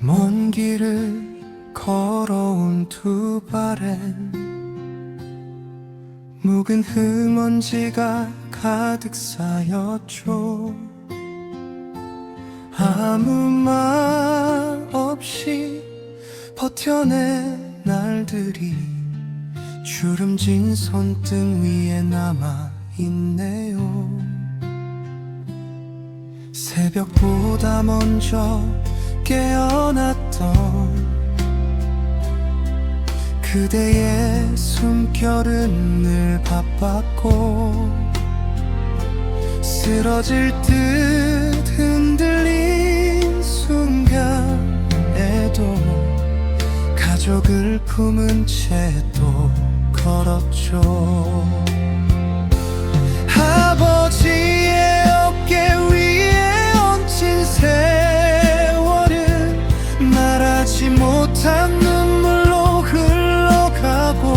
먼 길을 걸어온 두 발엔 묵은 흙먼지가 가득 쌓였죠. 아무 말 없이 버텨낸 날들이 주름진 손등 위에 남아 있네요. 새벽보다 먼저 깨어났던 그대의 숨결은 늘 바빴고 쓰러질 듯 흔들린 순간에도 가족을 품은 채 또 걸었죠 하지 못한 눈물로 흘러가고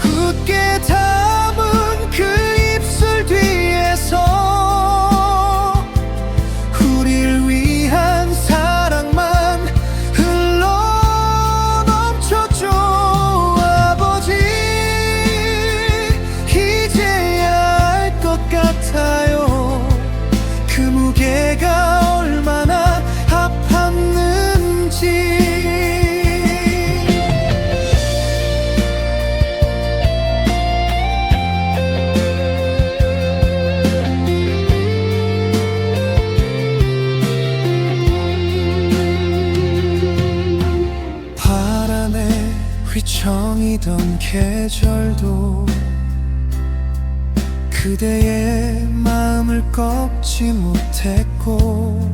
굳게 담 휘청이던 계절도 그대의 마음을 꺾지 못했고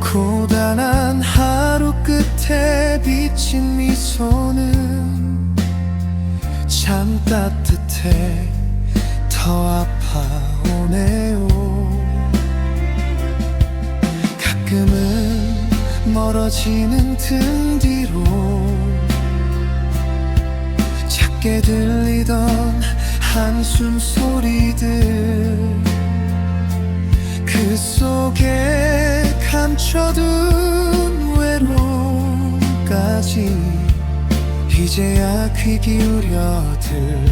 고단한 하루 끝에 비친 미소는 참 따뜻해 더 아파오네요. 가끔은 멀어지는 등 뒤로 작게 들리던 한숨 소리들. 그 속에 감춰둔 외로움까지 이제야 귀 기울여 들리네요